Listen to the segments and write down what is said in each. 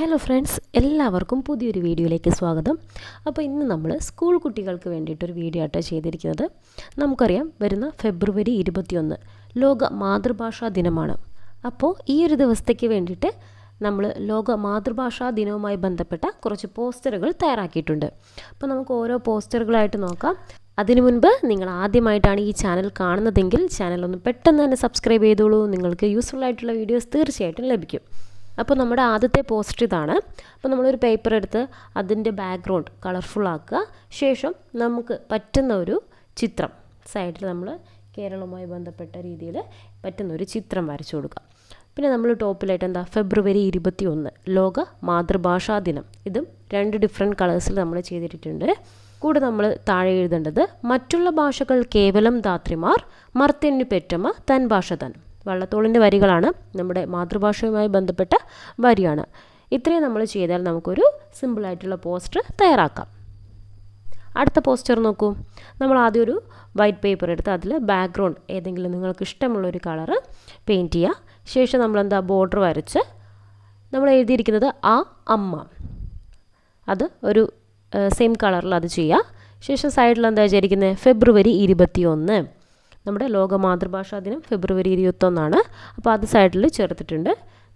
Hello friends എല്ലാവർക്കും പുതിയൊരു വീഡിയോയിലേക്ക് സ്വാഗതം. അപ്പോൾ ഇന്ന് നമ്മൾ സ്കൂൾ കുട്ടികൾക്ക് വേണ്ടിയിട്ടൊരു വീഡിയോ ആട്ടോ ചെയ്തിരിക്കുന്നത്. നമുക്കറിയാം വരുന്ന ഫെബ്രുവരി ഇരുപത്തിയൊന്ന് ലോക മാതൃഭാഷാ ദിനമാണ്. അപ്പോൾ ഈ ഒരു ദിവസത്തേക്ക് വേണ്ടിയിട്ട് നമ്മൾ ലോക മാതൃഭാഷാ ദിനവുമായി ബന്ധപ്പെട്ട കുറച്ച് പോസ്റ്ററുകൾ തയ്യാറാക്കിയിട്ടുണ്ട്. അപ്പോൾ നമുക്ക് ഓരോ പോസ്റ്ററുകളായിട്ട് നോക്കാം. അതിനു മുൻപ് നിങ്ങൾ ആദ്യമായിട്ടാണ് ഈ ചാനൽ കാണുന്നതെങ്കിൽ ചാനൽ ഒന്ന് പെട്ടെന്ന് തന്നെ സബ്സ്ക്രൈബ് ചെയ്തോളൂ. നിങ്ങൾക്ക് യൂസ്ഫുൾ ആയിട്ടുള്ള വീഡിയോസ് തീർച്ചയായിട്ടും ലഭിക്കും. അപ്പോൾ നമ്മുടെ ആദ്യത്തെ പോസ്റ്റ് ഇതാണ്. അപ്പോൾ നമ്മളൊരു പേപ്പർ എടുത്ത് അതിന്റെ ബാക്ക്ഗ്രൗണ്ട് കളർഫുൾ ആക്കുക. ശേഷം നമുക്ക് പറ്റുന്ന ഒരു ചിത്രം സൈഡിൽ നമ്മൾ കേരളവുമായി ബന്ധപ്പെട്ട രീതിയിൽ പറ്റുന്ന ഒരു ചിത്രം വരച്ചു കൊടുക്കുക. പിന്നെ നമ്മൾ ടോപ്പിലായിട്ട് എന്താ? ഫെബ്രുവരി ഇരുപത്തി ഒന്ന് ലോക മാതൃഭാഷാ ദിനം. ഇതും രണ്ട് ഡിഫറെന്റ് കളേഴ്സിൽ നമ്മൾ ചെയ്തിട്ടുണ്ട് കൂടെ നമ്മൾ താഴെ എഴുതേണ്ടത് മറ്റുള്ള ഭാഷകൾ കേവലം ധാത്രിമാർ മർത്യന് പെറ്റമ്മ തൻ ഭാഷ തൻ വള്ളത്തോളിന്റെ വരികളാണ് നമ്മുടെ മാതൃഭാഷയുമായി ബന്ധപ്പെട്ട വരിയാണ്. ഇത്രയും നമ്മൾ ചെയ്താൽ നമുക്കൊരു സിമ്പിളായിട്ടുള്ള പോസ്റ്റർ തയ്യാറാക്കാം. അടുത്ത പോസ്റ്റർ നോക്കൂ. നമ്മൾ ആദ്യം ഒരു വൈറ്റ് പേപ്പർ എടുത്ത് അതിൽ ബാക്ക്ഗ്രൗണ്ട് ഏതെങ്കിലും നിങ്ങൾക്ക് ഇഷ്ടമുള്ള ഇഷ്ടമുള്ളൊരു കളറ് പെയിന്റ് ചെയ്യുക ശേഷം നമ്മളെന്താ ബോർഡർ വരച്ച് നമ്മൾ എഴുതിയിരിക്കുന്നത് ആ അമ്മ. അത് ഒരു സെയിം കളറിൽ അത് ചെയ്യുക ശേഷം സൈഡിൽ എന്താ വിചാരിക്കുന്നത് ഫെബ്രുവരി ഇരുപത്തി ഒന്ന് നമ്മുടെ ലോക മാതൃഭാഷാ ദിനം ഫെബ്രുവരി ഇരുപത്തൊന്നാണ്. അപ്പോൾ അത് സൈഡിൽ ചേർത്തിട്ടുണ്ട്.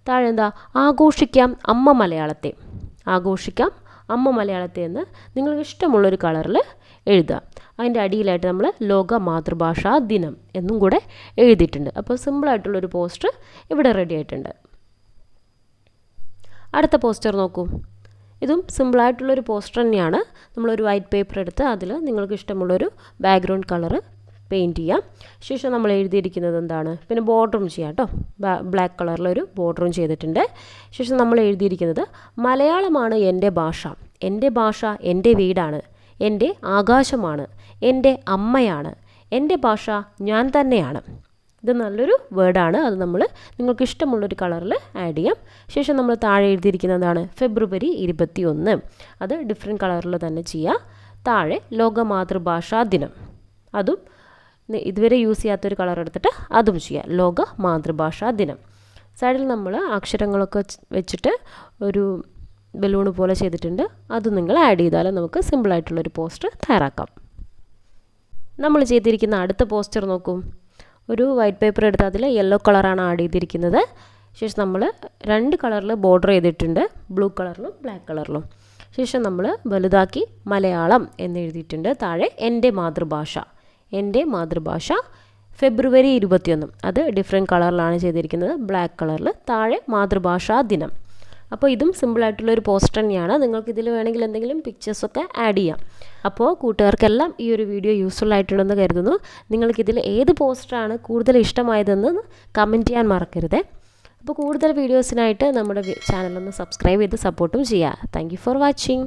താഴെ എന്താ? ആഘോഷിക്കാം അമ്മ മലയാളത്തെ. ആഘോഷിക്കാം അമ്മ മലയാളത്തെ എന്ന് നിങ്ങൾക്ക് ഇഷ്ടമുള്ളൊരു കളറിൽ എഴുതുക. അതിന്റെ അടിയിലായിട്ട് നമ്മൾ ലോക മാതൃഭാഷാ ദിനം എന്നും കൂടെ എഴുതിയിട്ടുണ്ട്. അപ്പോൾ സിമ്പിളായിട്ടുള്ളൊരു പോസ്റ്റർ ഇവിടെ റെഡി ആയിട്ടുണ്ട്. അടുത്ത പോസ്റ്റർ നോക്കൂ. ഇതും സിമ്പിളായിട്ടുള്ളൊരു പോസ്റ്റർ തന്നെയാണ്. നമ്മളൊരു വൈറ്റ് പേപ്പർ എടുത്ത് അതിൽ നിങ്ങൾക്ക് ഇഷ്ടമുള്ളൊരു ബാക്ക്ഗ്രൗണ്ട് കളറ് പെയിന്റ് ചെയ്യാം. ശേഷം നമ്മൾ എഴുതിയിരിക്കുന്നത് എന്താണ്? പിന്നെ ബോർഡറും ചെയ്യാം കേട്ടോ. ബ്ലാക്ക് കളറിലൊരു ബോർഡറും ചെയ്തിട്ടുണ്ട്. ശേഷം നമ്മൾ എഴുതിയിരിക്കുന്നത് മലയാളമാണ് എന്റെ ഭാഷ. എന്റെ ഭാഷ എന്റെ വീടാണ്. എന്റെ ആകാശമാണ്. എന്റെ അമ്മയാണ്. എന്റെ ഭാഷ ഞാൻ തന്നെയാണ്. ഇത് നല്ലൊരു വേർഡാണ് അത് നമ്മൾ നിങ്ങൾക്ക് ഇഷ്ടമുള്ളൊരു കളറിൽ ആഡ് ചെയ്യാം. ശേഷം നമ്മൾ താഴെ എഴുതിയിരിക്കുന്നതാണ് ഫെബ്രുവരി ഇരുപത്തി ഒന്ന് അത് ഡിഫറെന്റ് കളറിൽ തന്നെ ചെയ്യുക താഴെ ലോക മാതൃഭാഷാ ദിനം. അതും ഇതുവരെ യൂസ് ചെയ്യാത്തൊരു കളർ എടുത്തിട്ട് അതും ചെയ്യാം. ലോക മാതൃഭാഷാ ദിനം. സൈഡിൽ നമ്മൾ അക്ഷരങ്ങളൊക്കെ വെച്ചിട്ട് ഒരു ബലൂൺ പോലെ ചെയ്തിട്ടുണ്ട്. അത് നിങ്ങൾ ആഡ് ചെയ്താൽ നമുക്ക് സിമ്പിളായിട്ടുള്ളൊരു പോസ്റ്റർ തയ്യാറാക്കാം. നമ്മൾ ചെയ്തിരിക്കുന്ന അടുത്ത പോസ്റ്റർ നോക്കും. ഒരു വൈറ്റ് പേപ്പർ എടുത്ത് അതിൽ യെല്ലോ കളറാണ് ആഡ് ചെയ്തിരിക്കുന്നത്. ശേഷം നമ്മൾ രണ്ട് കളറിൽ ബോർഡർ ചെയ്തിട്ടുണ്ട്. ബ്ലൂ കളറിലും ബ്ലാക്ക് കളറിലും ശേഷം നമ്മൾ വലുതാക്കി മലയാളം എന്ന് എഴുതിയിട്ടുണ്ട്. താഴെ എന്റെ മാതൃഭാഷ. എന്റെ മാതൃഭാഷ ഫെബ്രുവരി ഇരുപത്തിയൊന്ന്. അത് ഡിഫറെന്റ് കളറിലാണ് ചെയ്തിരിക്കുന്നത്. ബ്ലാക്ക് കളറിൽ താഴെ മാതൃഭാഷാ ദിനം. അപ്പോൾ ഇതും സിമ്പിളായിട്ടുള്ള ഒരു പോസ്റ്റർ തന്നെയാണ്. നിങ്ങൾക്ക് ഇതിൽ വേണമെങ്കിൽ എന്തെങ്കിലും പിക്ചേഴ്സൊക്കെ ആഡ് ചെയ്യാം. അപ്പോൾ കൂട്ടുകാർക്കെല്ലാം ഈ ഒരു വീഡിയോ യൂസ്ഫുൾ ആയിട്ടുണ്ടെന്ന് കരുതുന്നു. നിങ്ങൾക്കിതിൽ ഏത് പോസ്റ്ററാണ് കൂടുതൽ ഇഷ്ടമായതെന്ന് കമന്റ് ചെയ്യാൻ മറക്കരുത്. അപ്പോൾ കൂടുതൽ വീഡിയോസിനായിട്ട് നമ്മുടെ ചാനലൊന്ന് സബ്സ്ക്രൈബ് ചെയ്ത് സപ്പോർട്ടും ചെയ്യുക. Thank for watching